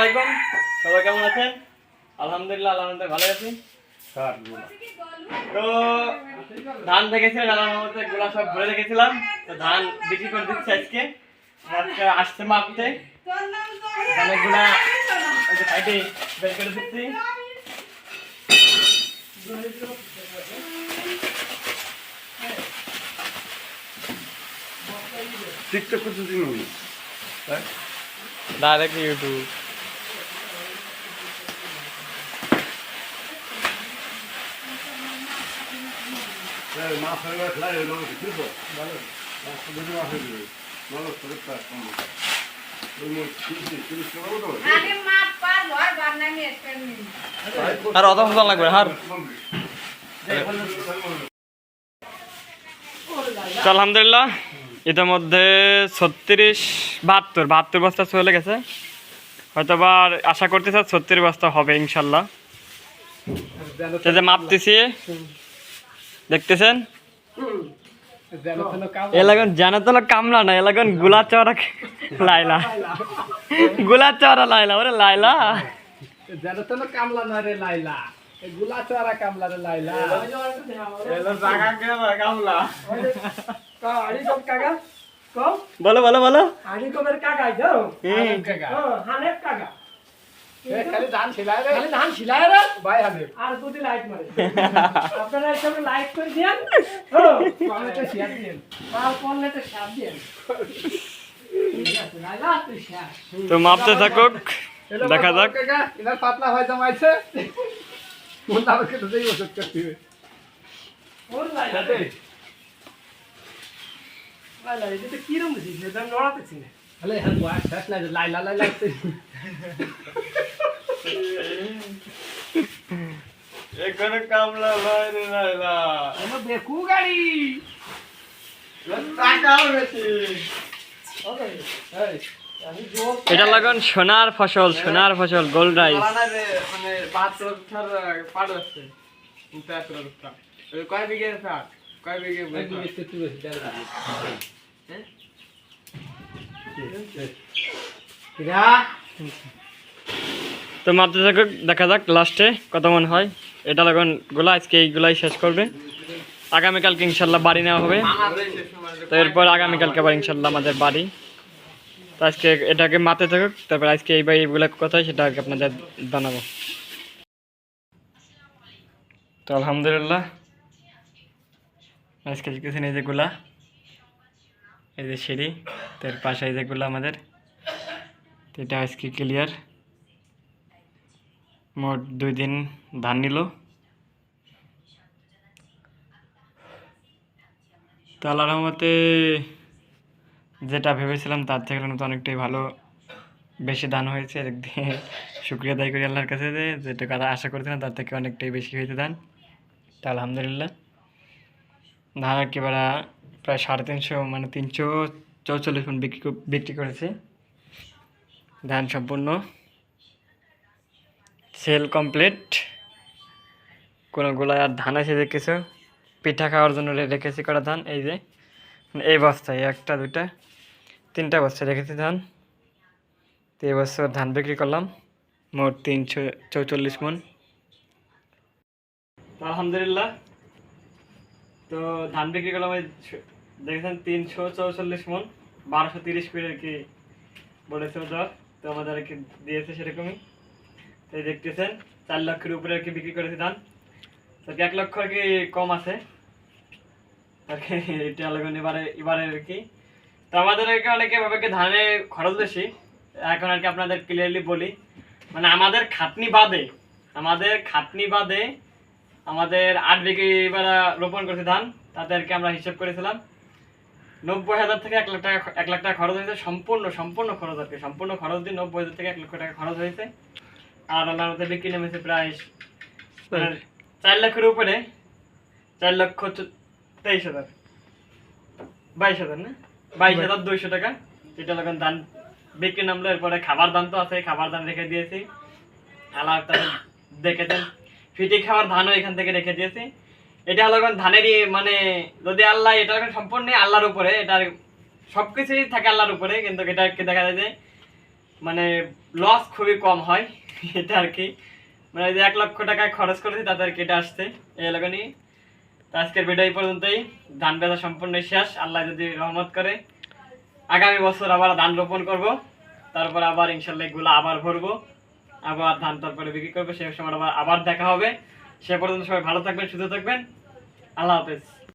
আলাইকুম। সবাই কেমন আছেন? আলহামদুলিল্লাহ আলহামদুলিল্লাহ ভালো আছি। তো ধান দেখেছিলাম আল্লাহর মধ্যে গোলা সব ভরে রেখেছিলাম। তো ধান বিক্রি করে দিচ্ছি আজকে। আজকে আসছে মাপতে। ধানেরগুলা ওই যে সাইডে বের করে দিচ্ছি। টিকটক করতে দিন ডাইরেক্ট ইউটিউব খেলাই ভালো দুটো হয়ে যাবে ভালো কম আর অত ফসল লাগবে হার আলহামদুলিল্লাহ ইতিমধ্যে ছত্রিশ বাহাত্তর বাহাত্তর বস্তা চলে গেছে হয়তো বা আর আশা করতেছে ছত্রিশ বস্তা হবে ইনশাল্লাহ। মাপতেছি দেখতেছেন? এলাকান জানা তো কামলা না এলাকানগুলা চড়া লাইলা। গুলা চড়া লাইলা ওরে লাইলা। যেন তেন কামলা না রে লাইলা। গুলা চোরা কামলা রে লাইলা। আড়ি কম কাকা কম বলো বলো বলো। আড়ি কমের কাকা যাও হুম। হানেপ কাকা খালি ধান ছিলাই রে। খালি ধান ছিলাই রে? ভাই হানেপ আর দুটি লাইট মারে। আপনারা এসব করে ও কমেন্টে শেয়ার আর কমেন্টে শেয়ার। তো মাপতে থাকুক দেখা যাক। পাতলা হয়ে জমাইছে। কোন আমাকে তো যেই ওষুধ করতে হবে। ওর লাইলা লাইলা এটা তো কি রকম দিছিস আমি নড়াতেছি না আলে হ্যাঁ বয়স শেষ নাই লাইলা লাইলা এখানে কামলা লয় রে লাইলা আমার বেকু গাড়ি। আমি এটা লাগান সোনার ফসল সোনার ফসল গোল্ড রাইস মানে বছর কয় বিঘে কয় বিঘে এক মিনিট একটু বেশি দেড় কিরা তো থাকুক দেখা যাক লাস্টে কত মন হয়। এটা লাগানগুলা, আজকে এইগুলাই শেষ করবে। আগামীকালকে ইনশাল্লাহ বাড়ি নেওয়া হবে। তো এরপর আগামীকালকে আবার ইনশাল্লাহ আমাদের বাড়ি। তো আজকে এটাকে মাথায় থাকুক, তারপর আজকে এইবার এইগুলো কোথায় সেটা আগে আপনাদের জানাব। তো আলহামদুলিল্লাহ, আজকে শিখেছেন এই যেগুলা এই যে সিঁড়ি, তার পাশে এই যেগুলো আমাদের। এটা আজকে ক্লিয়ার মোট দুই দিন ধান নিল। তো আল্লাহ রহমতে যেটা ভেবেছিলাম তার থেকে তো অনেকটাই ভালো, বেশি ধান হয়েছে। এদিক দিয়ে শুক্রিয়া দায়ী করি আল্লাহর কাছে যে যেটা কথা আশা করছিলাম তার থেকে অনেকটাই বেশি হয়েছে ধান। তা আলহামদুলিল্লাহ। ধান একেবারে প্রায় সাড়ে তিনশো মানে তিনশো চৌচল্লিশ মন বিক্রি বিক্রি করেছে। ধান সম্পূর্ণ। Sell complete. কোনোগুলো আর ধান আছে যে কিছু? পিঠা খাওয়ার জন্য রেখেছি করা ধান, এই যে। এই বস্তায়, একটা, দুটা, তিনটা বস্তা রেখেছি ধান। তো এই বছর ধান বিক্রি করলাম। মোট তিনশো চৌচল্লিশ মন। আলহামদুলিল্লাহ। তো ধান বিক্রি করলাম দেখেছেন, তিনশো চৌচল্লিশ মন। বারোশো তিরিশ করে কি বলেছে ওদের। তো আমাদের আর কি দিয়েছে সেরকমই। এই দেখতেছেন, চার লক্ষের উপরে আর কি বিক্রি করেছে ধান। তো এক লক্ষ আর কি কম আছে। এটা লাগান এবারে এবারে আর কি। তো আমাদের আর কি অনেকে ভাবে ধানে খরচ বেশি? এখন আর কি আপনাদের ক্লিয়ারলি বলি। মানে আমাদের খাটনি বাদে, আমাদের খাটনি বাদে আমাদের আট বিঘে এবার রোপণ করেছে ধান। তাতে আর কি আমরা হিসাব করেছিলাম, নব্বই হাজার থেকে এক লাখ টাকা এক লাখ টাকা খরচ হয়েছে। সম্পূর্ণ সম্পূর্ণ খরচ আর কি। সম্পূর্ণ খরচ দিয়ে নব্বই হাজার থেকে এক লক্ষ টাকা খরচ হয়েছে। আর আল্লাহর মধ্যে বিক্রি নেমেছে প্রায় মানে চার লক্ষের উপরে চার লক্ষ তেইশ হাজার। বাইশ হাজার না? বাইশ হাজার দুইশো টাকা। যেটা যখন দান বিক্রি নামলো এরপরে খাবার দান তো আছে খাবার দান রেখে দিয়েছি। আল্লাহ তাহলে দেখেছেন ফিটি খাওয়ার ধানও এখান থেকে রেখে দিয়েছি। এটা হলো এখন ধানেরই মানে যদি আল্লাহ এটা এখন সম্পূর্ণ আল্লাহর উপরে এটা সবকিছুই থাকে আল্লাহর উপরে কিন্তু এটা দেখা যায় যে মানে লস খুবই কম হয়। এটা আর কি। মানে যে এক লক্ষ টাকায় খরচ করেছি, তাতে আর আসছে। এই এলাকা নিয়ে তো আজকের ভিডিও পর্যন্তই। ধান বেচা সম্পূর্ণ শেষ। আল্লাহ যদি রহমত করে, আগামী বছর আবার ধান রোপণ করব। তারপর আবার ইনশাল্লাহ এগুলো আবার ভরবো। আবার ধান তারপরে বিক্রি করব। সেই সময় আবার আবার দেখা হবে। সে পর্যন্ত সবাই ভালো থাকবেন, সুস্থ থাকবেন। আল্লাহ হাফেজ।